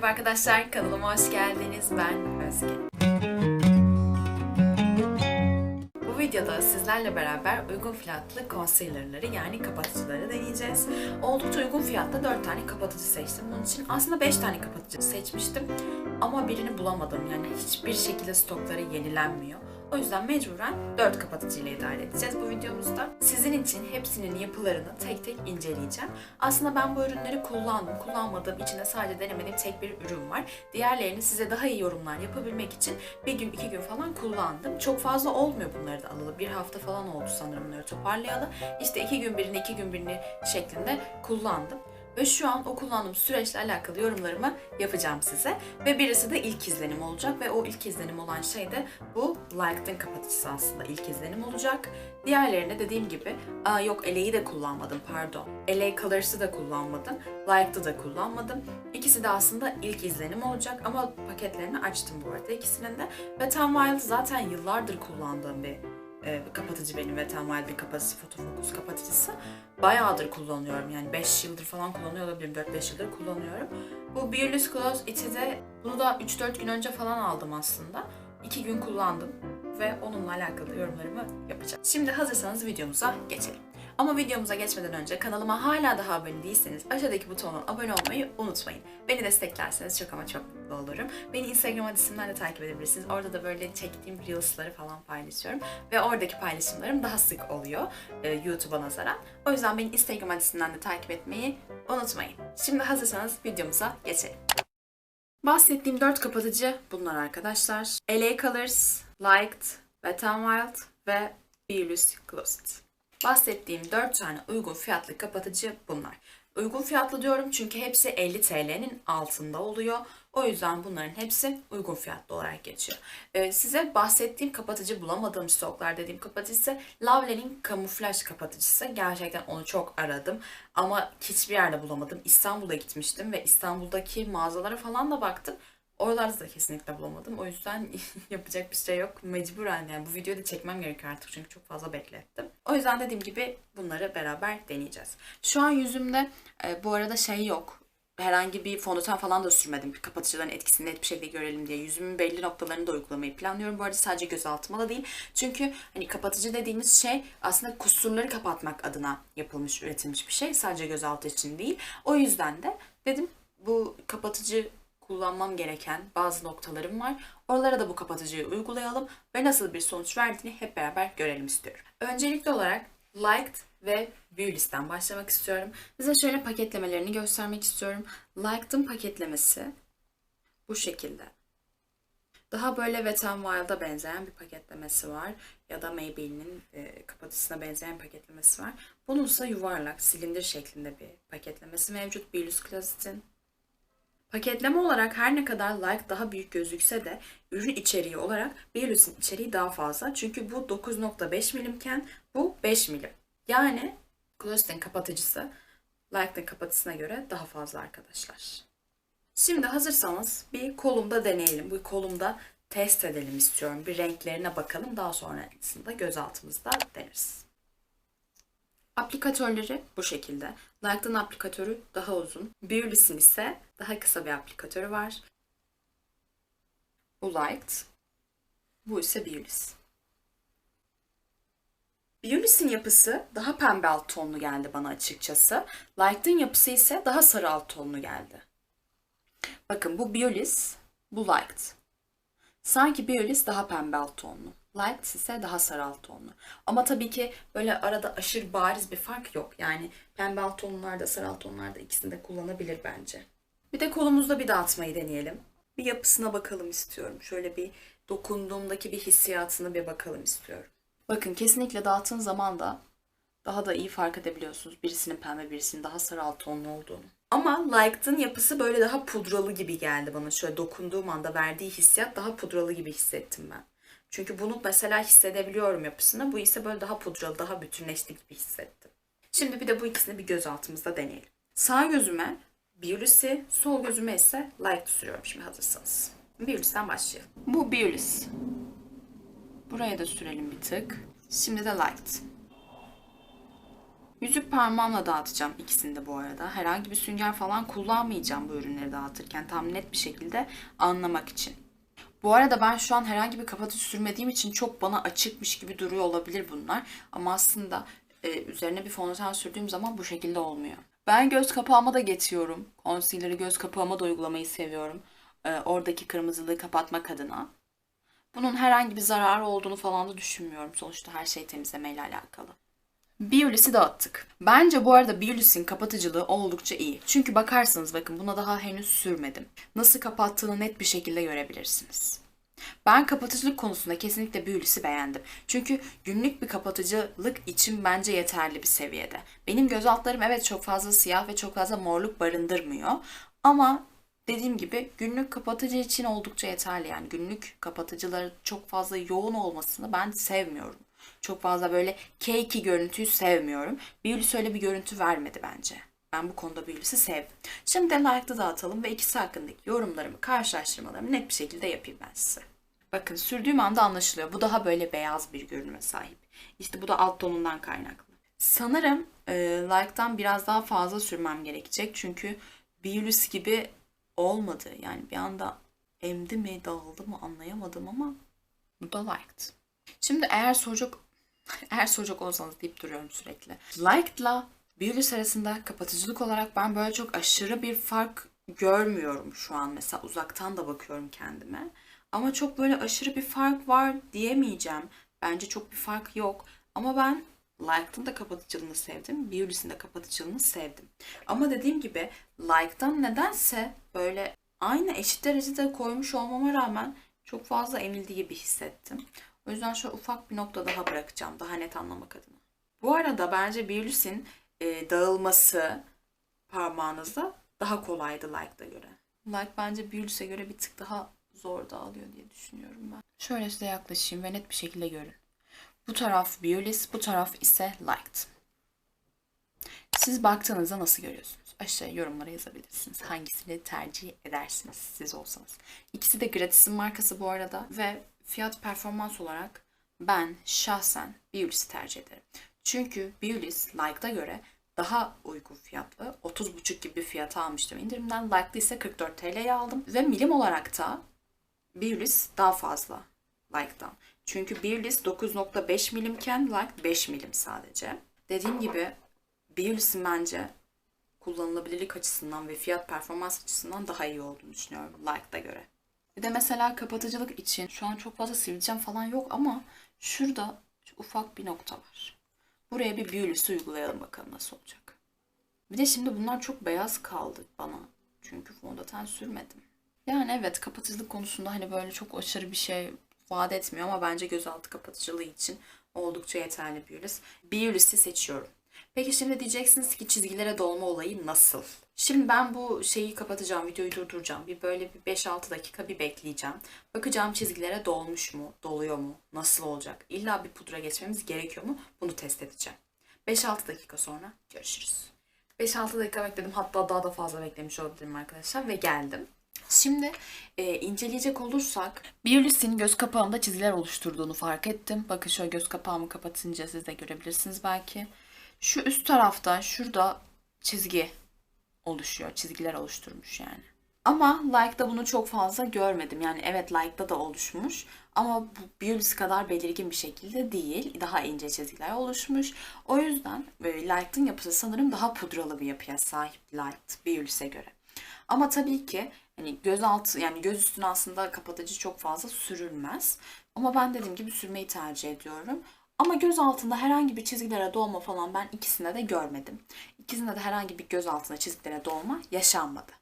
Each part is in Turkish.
Merhaba arkadaşlar, kanalıma hoş geldiniz. Ben Özge. Bu videoda sizlerle beraber uygun fiyatlı concealer'ları yani kapatıcıları deneyeceğiz. Oldukça uygun fiyatta 4 tane kapatıcı seçtim. Bunun için aslında 5 tane kapatıcı seçmiştim. Ama birini bulamadım. Yani hiçbir şekilde stokları yenilenmiyor. O yüzden mecburen 4 kapatıcı ile idare edeceğiz bu videomuzda. Sizin için hepsinin yapılarını tek tek inceleyeceğim. Aslında ben bu ürünleri kullandım. Kullanmadığım için de sadece denemediğim tek bir ürün var. Diğerlerini size daha iyi yorumlar yapabilmek için bir gün iki gün falan kullandım. Çok fazla olmuyor bunları da alalı. Bir hafta falan oldu sanırım bunları toparlayalı. İşte iki gün birini iki gün birini şeklinde kullandım. Ve şu an o kullandığım süreçle alakalı yorumlarımı yapacağım size. Ve birisi de ilk izlenim olacak ve o ilk izlenim olan şey de bu Liked'ın kapatıcısı aslında ilk izlenim olacak. Diğerlerinde dediğim gibi, aa yok LA'yı de kullanmadım pardon. LA Colors'ı da kullanmadım, Liked'ı da kullanmadım. İkisi de aslında ilk izlenim olacak ama paketlerini açtım bu arada ikisinin de. Ve Tom Wild zaten yıllardır kullandığım bir e, kapatıcı benim ve Tom Wild bir kapatıcı, fotofokus kapatıcısı. Bayağıdır kullanıyorum yani 5 yıldır falan kullanıyor olabilirim, 4-5 yıldır kullanıyorum. Bu Beauty Close It'i de bunu da 3-4 gün önce falan aldım aslında. 2 gün kullandım ve onunla alakalı yorumlarımı yapacağım. Şimdi hazırsanız videomuza geçelim. Ama videomuza geçmeden önce kanalıma hala daha abone değilseniz aşağıdaki butondan abone olmayı unutmayın. Beni desteklerseniz çok ama çok mutlu olurum. Beni Instagram adresimden de takip edebilirsiniz. Orada da böyle çektiğim Reels'ları falan paylaşıyorum. Ve oradaki paylaşımlarım daha sık oluyor e, YouTube'a nazaran. O yüzden beni Instagram adresimden de takip etmeyi unutmayın. Şimdi hazırsanız videomuza geçelim. Bahsettiğim dört kapatıcı bunlar arkadaşlar. LA Colors, Liked, Wet n Wild ve Beauty Closet. Bahsettiğim 4 tane uygun fiyatlı kapatıcı bunlar. Uygun fiyatlı diyorum çünkü hepsi 50 TL'nin altında oluyor. O yüzden bunların hepsi uygun fiyatlı olarak geçiyor. Ee, size bahsettiğim kapatıcı bulamadığım stoklar dediğim kapatıcı ise Lavler'in kamuflaj kapatıcısı. Gerçekten onu çok aradım ama hiçbir yerde bulamadım. İstanbul'a gitmiştim ve İstanbul'daki mağazalara falan da baktım. Oralarda da kesinlikle bulamadım. O yüzden yapacak bir şey yok. Mecburen yani bu videoyu da çekmem gerekiyor artık çünkü çok fazla beklettim. O yüzden dediğim gibi bunları beraber deneyeceğiz. Şu an yüzümde e, bu arada şey yok. Herhangi bir fondöten falan da sürmedim. Kapatıcıların etkisini net bir şekilde görelim diye. Yüzümün belli noktalarını da uygulamayı planlıyorum. Bu arada sadece göz altıma da değil. Çünkü hani kapatıcı dediğimiz şey aslında kusurları kapatmak adına yapılmış, üretilmiş bir şey. Sadece gözaltı için değil. O yüzden de dedim bu kapatıcı kullanmam gereken bazı noktalarım var. Oralara da bu kapatıcıyı uygulayalım ve nasıl bir sonuç verdiğini hep beraber görelim istiyorum. Öncelikli olarak Liked ve Viewlist'ten başlamak istiyorum. Size şöyle paketlemelerini göstermek istiyorum. Liked'ın paketlemesi bu şekilde. Daha böyle Wet n Wild'a benzeyen bir paketlemesi var. Ya da Maybelline'in e, kapatıcısına benzeyen paketlemesi var. Bunun ise yuvarlak, silindir şeklinde bir paketlemesi mevcut. Beauty Closet'in. Paketleme olarak her ne kadar like daha büyük gözükse de ürün içeriği olarak Baileys'in içeriği daha fazla. Çünkü bu 9.5 milimken bu 5 milim. Yani Closet'in kapatıcısı Like'ın kapatısına göre daha fazla arkadaşlar. Şimdi hazırsanız bir kolumda deneyelim. Bu kolumda test edelim istiyorum. Bir renklerine bakalım. Daha sonrasında göz altımızda deneriz. Aplikatörleri bu şekilde. Like'ın aplikatörü daha uzun. Beauty'sin ise daha kısa bir aplikatörü var. Bu Liked. Bu ise Beauty's. Beauty's'in yapısı daha pembe alt tonlu geldi bana açıkçası. Liked'ın yapısı ise daha sarı alt tonlu geldi. Bakın bu Beauty's, bu Liked. Sanki Beauty's daha pembe alt tonlu. Light ise daha sarı alt tonlu. Ama tabii ki böyle arada aşırı bariz bir fark yok. Yani pembe alt tonlarda, sarı alt tonlarda ikisini de kullanabilir bence. Bir de kolumuzda bir dağıtmayı deneyelim. Bir yapısına bakalım istiyorum. Şöyle bir dokunduğumdaki bir hissiyatına bir bakalım istiyorum. Bakın kesinlikle dağıttığın zaman da daha da iyi fark edebiliyorsunuz. Birisinin pembe, birisinin daha sarı alt tonlu olduğunu. Ama Liked'ın yapısı böyle daha pudralı gibi geldi bana. Şöyle dokunduğum anda verdiği hissiyat daha pudralı gibi hissettim ben. Çünkü bunu mesela hissedebiliyorum yapısını. Bu ise böyle daha pudralı, daha bütünleşti gibi hissettim. Şimdi bir de bu ikisini bir göz altımızda deneyelim. Sağ gözüme Beauty'si, sol gözüme ise Light sürüyorum şimdi hazırsanız. Beauty'den başlayalım. Bu Beauty. Buraya da sürelim bir tık. Şimdi de Light. Yüzük parmağımla dağıtacağım ikisini de bu arada. Herhangi bir sünger falan kullanmayacağım bu ürünleri dağıtırken tam net bir şekilde anlamak için. Bu arada ben şu an herhangi bir kapatıcı sürmediğim için çok bana açıkmış gibi duruyor olabilir bunlar. Ama aslında e, üzerine bir fondöten sürdüğüm zaman bu şekilde olmuyor. Ben göz kapağıma da geçiyorum. Concealer'ı göz kapağıma da uygulamayı seviyorum. E, oradaki kırmızılığı kapatmak adına. Bunun herhangi bir zararı olduğunu falan da düşünmüyorum. Sonuçta her şey temizlemeyle alakalı. Biolis'i dağıttık. Bence bu arada Biolis'in kapatıcılığı oldukça iyi. Çünkü bakarsanız bakın buna daha henüz sürmedim. Nasıl kapattığını net bir şekilde görebilirsiniz. Ben kapatıcılık konusunda kesinlikle Biolis'i beğendim. Çünkü günlük bir kapatıcılık için bence yeterli bir seviyede. Benim göz altlarım evet çok fazla siyah ve çok fazla morluk barındırmıyor. Ama dediğim gibi günlük kapatıcı için oldukça yeterli. Yani günlük kapatıcıları çok fazla yoğun olmasını ben sevmiyorum. Çok fazla böyle cakey görüntüyü sevmiyorum. Biolis öyle bir görüntü vermedi bence. Ben bu konuda Biolis'i sevdim. Şimdi de dağıtalım ve ikisi hakkındaki yorumlarımı, karşılaştırmalarımı net bir şekilde yapayım ben size. Bakın sürdüğüm anda anlaşılıyor. Bu daha böyle beyaz bir görünüme sahip. İşte bu da alt tonundan kaynaklı. Sanırım e, like'dan biraz daha fazla sürmem gerekecek. Çünkü Biolis gibi olmadı. Yani bir anda emdi mi dağıldı mı anlayamadım ama bu da liked. Şimdi eğer soracak eğer soracak olsanız deyip duruyorum sürekli. Liked'la Biolis arasında kapatıcılık olarak ben böyle çok aşırı bir fark görmüyorum şu an. Mesela uzaktan da bakıyorum kendime. Ama çok böyle aşırı bir fark var diyemeyeceğim. Bence çok bir fark yok. Ama ben Like'ın da kapatıcılığını sevdim. Biolis'in de kapatıcılığını sevdim. Ama dediğim gibi Like'dan nedense böyle aynı eşit derecede koymuş olmama rağmen çok fazla emildiği gibi hissettim. O yüzden şöyle ufak bir nokta daha bırakacağım daha net anlamak adına. Bu arada bence Biolis'in e, dağılması parmağınızda daha kolaydı Like'da göre. Like bence Biolis'e göre bir tık daha zor dağılıyor diye düşünüyorum ben. Şöyle size yaklaşayım ve net bir şekilde görün. Bu taraf Biolis, bu taraf ise Liked. Siz baktığınızda nasıl görüyorsunuz? Aşağıya yorumlara yazabilirsiniz. Hangisini tercih edersiniz siz olsanız. İkisi de Gratis'in markası bu arada ve fiyat performans olarak ben şahsen Biolis'i tercih ederim. Çünkü Biolis Like'da göre daha uygun fiyatlı. 30,5 gibi bir fiyata almıştım indirimden. Like'da ise 44 TL'ye aldım. Ve milim olarak da Biolis daha fazla Like'dan. Çünkü Biolis 9.5 milimken Like 5 milim sadece. Dediğim gibi Biolis'in bence kullanılabilirlik açısından ve fiyat performans açısından daha iyi olduğunu düşünüyorum Like'da göre. Bir de mesela kapatıcılık için şu an çok fazla sivilcem falan yok ama şurada şu ufak bir nokta var. Buraya bir Biolis uygulayalım bakalım nasıl olacak. Bir de şimdi bunlar çok beyaz kaldı bana. Çünkü fondöten sürmedim. Yani evet kapatıcılık konusunda hani böyle çok aşırı bir şey vaat etmiyor ama bence gözaltı kapatıcılığı için oldukça yeterli Biolis. Biolis'i seçiyorum. Peki şimdi diyeceksiniz ki çizgilere dolma olayı nasıl? Şimdi ben bu şeyi kapatacağım, videoyu durduracağım. Bir böyle bir 5-6 dakika bir bekleyeceğim. Bakacağım çizgilere dolmuş mu, doluyor mu, nasıl olacak? İlla bir pudra geçmemiz gerekiyor mu? Bunu test edeceğim. 5-6 dakika sonra görüşürüz. 5-6 dakika bekledim. Hatta daha da fazla beklemiş olabilirim arkadaşlar ve geldim. Şimdi e, inceleyecek olursak Biolis'in göz kapağında çizgiler oluşturduğunu fark ettim. Bakın şöyle göz kapağımı kapatınca siz de görebilirsiniz belki. Şu üst tarafta şurada çizgi oluşuyor. Çizgiler oluşturmuş yani. Ama Like'da bunu çok fazla görmedim. Yani evet Like'da da oluşmuş. Ama bu Biolis kadar belirgin bir şekilde değil. Daha ince çizgiler oluşmuş. O yüzden böyle Like'ın yapısı sanırım daha pudralı bir yapıya sahip Light Biolis'e göre. Ama tabii ki hani göz altı yani göz üstüne aslında kapatıcı çok fazla sürülmez. Ama ben dediğim gibi sürmeyi tercih ediyorum. Ama göz altında herhangi bir çizgilere dolma falan ben ikisinde de görmedim. İkisinde de herhangi bir göz altında çizgilere dolma yaşanmadı.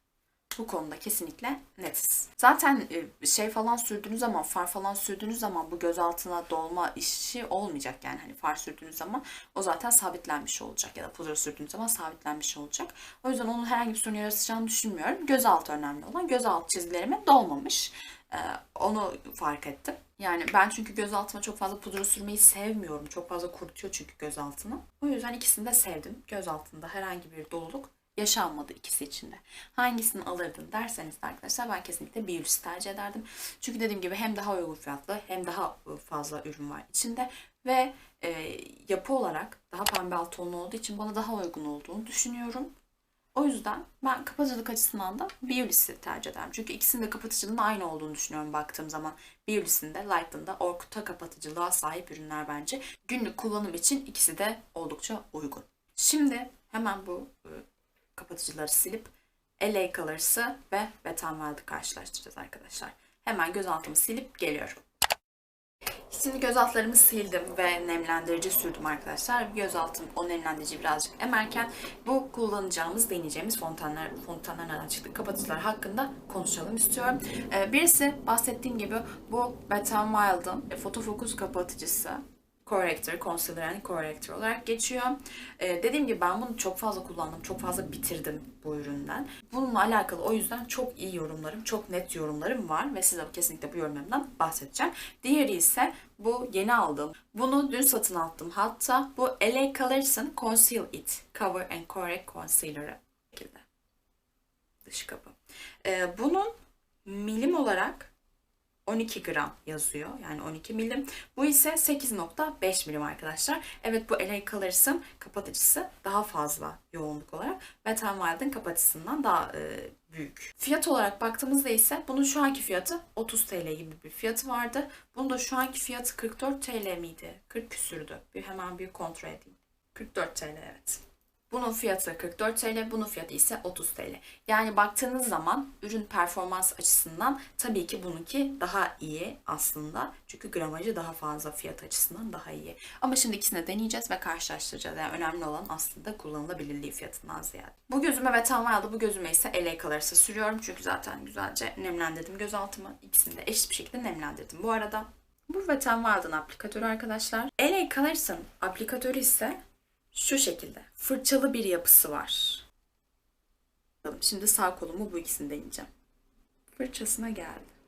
Bu konuda kesinlikle netiz. Zaten e, şey falan sürdüğünüz zaman, far falan sürdüğünüz zaman bu göz altına dolma işi olmayacak. Yani hani far sürdüğünüz zaman o zaten sabitlenmiş olacak ya da pudra sürdüğünüz zaman sabitlenmiş olacak. O yüzden onun herhangi bir sorun yaratacağını düşünmüyorum. Göz altı önemli olan. Göz altı çizgilerime dolmamış. Ee, onu fark ettim. Yani ben çünkü göz altıma çok fazla pudra sürmeyi sevmiyorum. Çok fazla kurutuyor çünkü göz altını. O yüzden ikisini de sevdim. Göz altında herhangi bir doluluk yaşanmadı ikisi için de. Hangisini alırdın derseniz de arkadaşlar ben kesinlikle Biolis'i tercih ederdim. Çünkü dediğim gibi hem daha uygun fiyatlı hem daha fazla ürün var içinde ve e, yapı olarak daha pembe alt tonlu olduğu için bana daha uygun olduğunu düşünüyorum. O yüzden ben kapatıcılık açısından da Biolis'i tercih ederim. Çünkü ikisinin de kapatıcılığının aynı olduğunu düşünüyorum baktığım zaman. Biolis'in de Light'ın da orta kapatıcılığa sahip ürünler bence. Günlük kullanım için ikisi de oldukça uygun. Şimdi hemen bu e, kapatıcıları silip LA Colors'ı ve Wet n Wild'ı karşılaştıracağız arkadaşlar. Hemen göz altımı silip geliyorum. Şimdi göz altlarımı sildim ve nemlendirici sürdüm arkadaşlar. Göz altım o nemlendirici birazcık emerken bu kullanacağımız, deneyeceğimiz fontanlar, fontanlar nereden çıktı kapatıcılar hakkında konuşalım istiyorum. Ee, birisi bahsettiğim gibi bu n Wild'ın e, fotofokus kapatıcısı. Corrector, Concealer and Corrector olarak geçiyor. Ee, dediğim gibi ben bunu çok fazla kullandım, çok fazla bitirdim bu üründen. Bununla alakalı o yüzden çok iyi yorumlarım, çok net yorumlarım var ve size kesinlikle bu yorumlarımdan bahsedeceğim. Diğeri ise bu yeni aldığım. Bunu dün satın aldım. Hatta bu LA Colors'ın Conceal It Cover and Correct Concealer'ı. Şekilde. Dış kapı. Ee, bunun milim olarak 12 gram yazıyor. Yani 12 milim. Bu ise 8.5 milim arkadaşlar. Evet bu LA Colors'ın kapatıcısı daha fazla yoğunluk olarak. Wet n Wild'ın kapatıcısından daha e, büyük. Fiyat olarak baktığımızda ise bunun şu anki fiyatı 30 TL gibi bir fiyatı vardı. Bunun da şu anki fiyatı 44 TL miydi? 40 küsürdü. Bir hemen bir kontrol edeyim. 44 TL evet. Bunun fiyatı 44 TL, bunun fiyatı ise 30 TL. Yani baktığınız zaman ürün performans açısından tabii ki bununki daha iyi aslında. Çünkü gramajı daha fazla fiyat açısından daha iyi. Ama şimdi ikisini de deneyeceğiz ve karşılaştıracağız. Yani önemli olan aslında kullanılabilirliği fiyatından ziyade. Bu gözüme ve aldı. Bu gözüme ise LA Colors'ı sürüyorum. Çünkü zaten güzelce nemlendirdim gözaltımı. İkisini de eşit bir şekilde nemlendirdim. Bu arada bu Wet Wild'ın aplikatörü arkadaşlar. LA Colors'ın aplikatörü ise şu şekilde. Fırçalı bir yapısı var. Şimdi sağ kolumu bu ikisini deneyeceğim. Fırçasına geldi.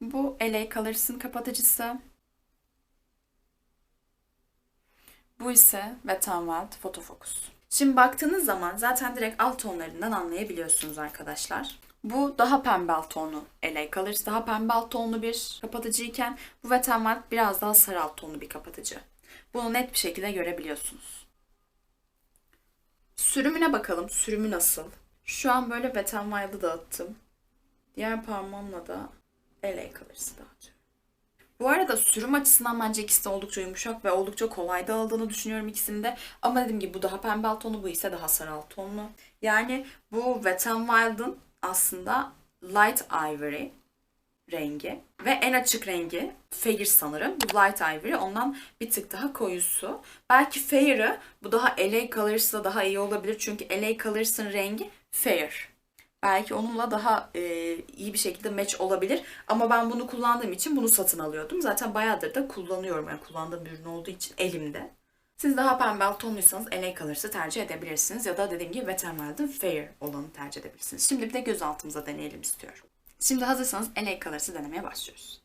Bu LA Colors'ın kapatıcısı. Bu ise Wet n Wild Photofocus. Şimdi baktığınız zaman zaten direkt alt tonlarından anlayabiliyorsunuz arkadaşlar. Bu daha pembe alt tonlu LA Colors. Daha pembe alt tonlu bir kapatıcıyken bu Wet n Wild biraz daha sarı alt tonlu bir kapatıcı. Bunu net bir şekilde görebiliyorsunuz. Sürümüne bakalım. Sürümü nasıl? Şu an böyle Wet n Wild'ı dağıttım. Diğer parmağımla da LA Colors'ı dağıtıyorum. Bu arada sürüm açısından bence ikisi de oldukça yumuşak ve oldukça kolay dağıldığını düşünüyorum ikisinde. Ama dediğim gibi bu daha pembe alt tonu, bu ise daha sarı alt tonlu. Yani bu Wet n Wild'ın aslında Light Ivory rengi ve en açık rengi Fair sanırım. Bu Light Ivory ondan bir tık daha koyusu. Belki Fair'ı bu daha LA Colors'la daha iyi olabilir. Çünkü LA Colors'ın rengi Fair. Belki onunla daha e, iyi bir şekilde match olabilir. Ama ben bunu kullandığım için bunu satın alıyordum. Zaten bayağıdır da kullanıyorum. Yani kullandığım bir ürün olduğu için elimde. Siz daha pembe alt tonluysanız LA Colors'ı tercih edebilirsiniz. Ya da dediğim gibi Wet n Wild'ın Fair olanı tercih edebilirsiniz. Şimdi bir de göz altımıza deneyelim istiyorum. Şimdi hazırsanız LA Colors'ı denemeye başlıyoruz.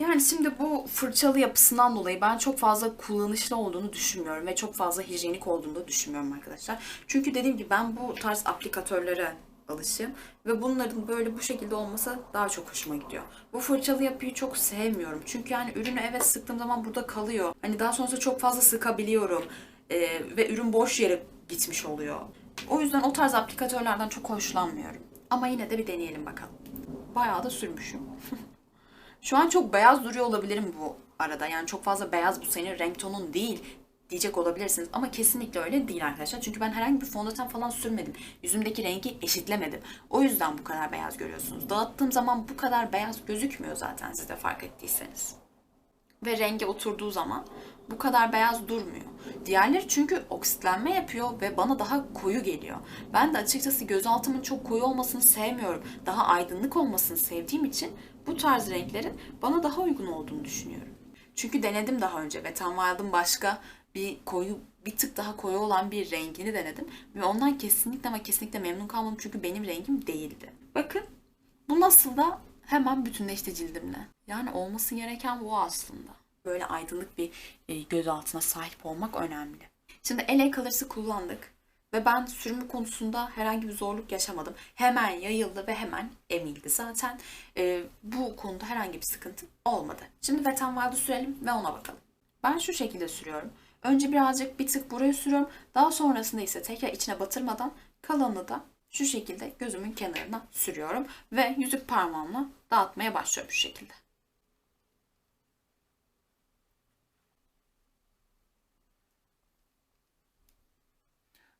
Yani şimdi bu fırçalı yapısından dolayı ben çok fazla kullanışlı olduğunu düşünmüyorum ve çok fazla hijyenik olduğunu da düşünmüyorum arkadaşlar. Çünkü dediğim gibi ben bu tarz aplikatörlere alışığım ve bunların böyle bu şekilde olması daha çok hoşuma gidiyor. Bu fırçalı yapıyı çok sevmiyorum. Çünkü yani ürünü evet sıktığım zaman burada kalıyor. Hani daha sonrasında çok fazla sıkabiliyorum. Ee, ve ürün boş yere gitmiş oluyor. O yüzden o tarz aplikatörlerden çok hoşlanmıyorum. Ama yine de bir deneyelim bakalım. Bayağı da sürmüşüm. Şu an çok beyaz duruyor olabilirim bu arada. Yani çok fazla beyaz bu senin renk tonun değil diyecek olabilirsiniz. Ama kesinlikle öyle değil arkadaşlar. Çünkü ben herhangi bir fondöten falan sürmedim. Yüzümdeki rengi eşitlemedim. O yüzden bu kadar beyaz görüyorsunuz. Dağıttığım zaman bu kadar beyaz gözükmüyor zaten siz de fark ettiyseniz. Ve rengi oturduğu zaman bu kadar beyaz durmuyor. Diğerleri çünkü oksitlenme yapıyor ve bana daha koyu geliyor. Ben de açıkçası gözaltımın çok koyu olmasını sevmiyorum. Daha aydınlık olmasını sevdiğim için bu tarz renklerin bana daha uygun olduğunu düşünüyorum. Çünkü denedim daha önce ve Tam Wild'ın başka bir koyu bir tık daha koyu olan bir rengini denedim ve ondan kesinlikle ama kesinlikle memnun kalmadım çünkü benim rengim değildi. Bakın bu nasıl da hemen bütünleşti cildimle. Yani olması gereken bu aslında. Böyle aydınlık bir e, göz altına sahip olmak önemli. Şimdi LA Colors'ı kullandık ve ben sürümü konusunda herhangi bir zorluk yaşamadım. Hemen yayıldı ve hemen emildi zaten. E, bu konuda herhangi bir sıkıntı olmadı. Şimdi Wet n Wild'ı sürelim ve ona bakalım. Ben şu şekilde sürüyorum. Önce birazcık bir tık buraya sürüyorum. Daha sonrasında ise tekrar içine batırmadan kalanını da şu şekilde gözümün kenarına sürüyorum. Ve yüzük parmağımla dağıtmaya başlıyorum şu şekilde.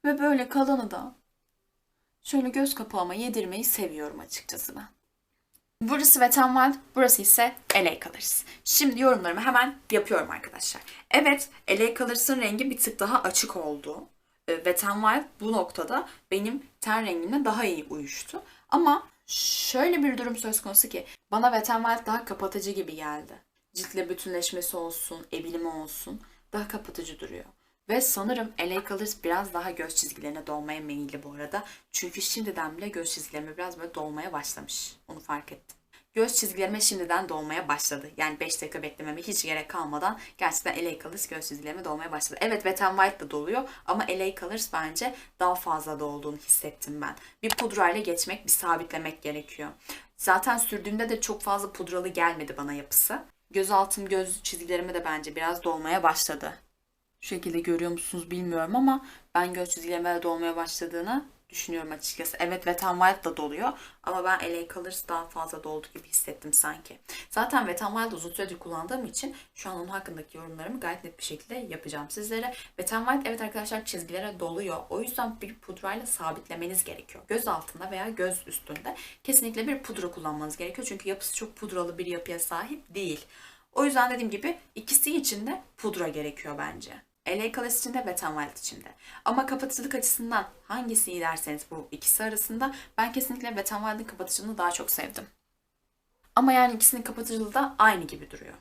Ve böyle kalanı da şöyle göz kapağıma yedirmeyi seviyorum açıkçası ben. Burası Wild, burası ise LA Colors. Şimdi yorumlarımı hemen yapıyorum arkadaşlar. Evet, LA Colors'ın rengi bir tık daha açık oldu. E, n Wild bu noktada benim ten rengimle daha iyi uyuştu. Ama şöyle bir durum söz konusu ki bana Wild daha kapatıcı gibi geldi. Ciltle bütünleşmesi olsun, ebilimi olsun daha kapatıcı duruyor. Ve sanırım LA Colors biraz daha göz çizgilerine dolmaya meyilli bu arada. Çünkü şimdiden bile göz çizgilerime biraz böyle dolmaya başlamış. Onu fark ettim. Göz çizgilerime şimdiden dolmaya başladı. Yani 5 dakika beklememe hiç gerek kalmadan gerçekten LA Colors göz çizgilerime dolmaya başladı. Evet Wet n Wild da doluyor ama LA Colors bence daha fazla dolduğunu hissettim ben. Bir pudrayla geçmek, bir sabitlemek gerekiyor. Zaten sürdüğümde de çok fazla pudralı gelmedi bana yapısı. Göz altım, göz çizgilerime de bence biraz dolmaya başladı. Şu şekilde görüyor musunuz bilmiyorum ama ben göz çizgilerime de dolmaya başladığını düşünüyorum açıkçası. Evet Wet n Wild da doluyor ama ben LA Colors daha fazla doldu gibi hissettim sanki. Zaten Wet n Wild uzun süredir kullandığım için şu an onun hakkındaki yorumlarımı gayet net bir şekilde yapacağım sizlere. Wet n Wild evet arkadaşlar çizgilere doluyor. O yüzden bir pudrayla sabitlemeniz gerekiyor. Göz altında veya göz üstünde kesinlikle bir pudra kullanmanız gerekiyor. Çünkü yapısı çok pudralı bir yapıya sahip değil. O yüzden dediğim gibi ikisi için de pudra gerekiyor bence. LA Colors için de Wet n Wild için de. Ama kapatıcılık açısından hangisi iyi derseniz bu ikisi arasında ben kesinlikle Wet n Wild'ın kapatıcılığını daha çok sevdim. Ama yani ikisinin kapatıcılığı da aynı gibi duruyor.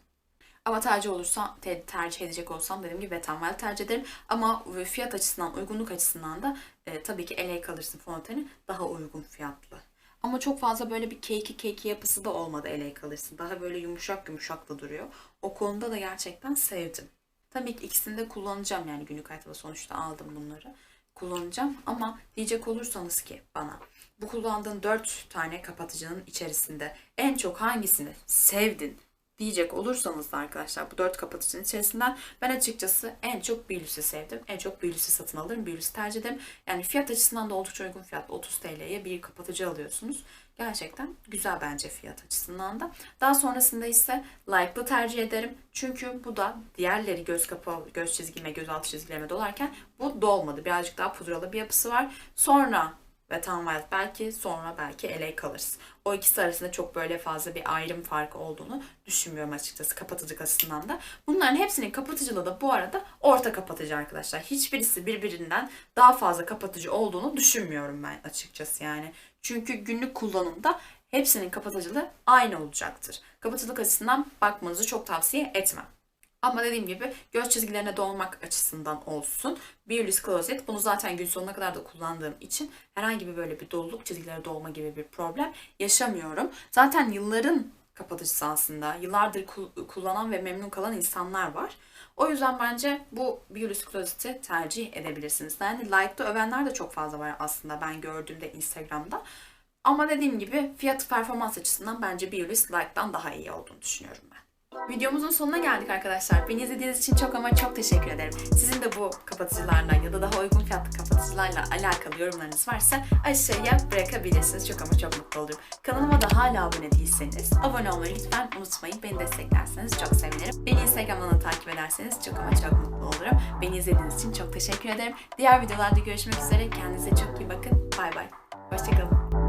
Ama tercih olursa te- tercih edecek olsam dediğim gibi Wet n Wild tercih ederim. Ama fiyat açısından, uygunluk açısından da e, tabii ki LA Colors'ın fondöteni daha uygun fiyatlı. Ama çok fazla böyle bir keki keki yapısı da olmadı LA Colors'ın. Daha böyle yumuşak yumuşak da duruyor. O konuda da gerçekten sevdim. Tabii ki ikisini de kullanacağım yani günlük hayatta sonuçta aldım bunları. Kullanacağım ama diyecek olursanız ki bana bu kullandığın 4 tane kapatıcının içerisinde en çok hangisini sevdin diyecek olursanız da arkadaşlar bu 4 kapatıcının içerisinden ben açıkçası en çok Beulus'u sevdim. En çok Beulus'u satın alırım. Beulus'u tercih ederim. Yani fiyat açısından da oldukça uygun fiyat. 30 TL'ye bir kapatıcı alıyorsunuz. Gerçekten güzel bence fiyat açısından da. Daha sonrasında ise Like'lı tercih ederim. Çünkü bu da diğerleri göz kapağı, göz çizgime, göz altı çizgilerime dolarken bu dolmadı. Birazcık daha pudralı bir yapısı var. Sonra Wet n Wild belki sonra belki LA Colors. O ikisi arasında çok böyle fazla bir ayrım farkı olduğunu düşünmüyorum açıkçası kapatıcı açısından da. Bunların hepsinin kapatıcılığı da bu arada orta kapatıcı arkadaşlar. Hiçbirisi birbirinden daha fazla kapatıcı olduğunu düşünmüyorum ben açıkçası yani. Çünkü günlük kullanımda hepsinin kapatıcılığı aynı olacaktır. Kapatıcılık açısından bakmanızı çok tavsiye etmem. Ama dediğim gibi göz çizgilerine dolmak açısından olsun. Beauty's Closet bunu zaten gün sonuna kadar da kullandığım için herhangi bir böyle bir doluluk çizgilere dolma gibi bir problem yaşamıyorum. Zaten yılların kapatıcısı aslında. Yıllardır kullanan ve memnun kalan insanlar var. O yüzden bence bu Beauty's Closet'i tercih edebilirsiniz. Yani like'da övenler de çok fazla var aslında ben gördüğümde Instagram'da. Ama dediğim gibi fiyat performans açısından bence Beauty's Like'dan daha iyi olduğunu düşünüyorum ben. Videomuzun sonuna geldik arkadaşlar. Beni izlediğiniz için çok ama çok teşekkür ederim. Sizin de bu kapatıcılarla ya da daha uygun fiyatlı kapatıcılarla alakalı yorumlarınız varsa aşağıya bırakabilirsiniz. Çok ama çok mutlu olurum. Kanalıma da hala abone değilseniz abone olmayı lütfen unutmayın. Beni desteklerseniz çok sevinirim. Beni Instagram'dan da takip ederseniz çok ama çok mutlu olurum. Beni izlediğiniz için çok teşekkür ederim. Diğer videolarda görüşmek üzere. Kendinize çok iyi bakın. Bay bay. Hoşçakalın.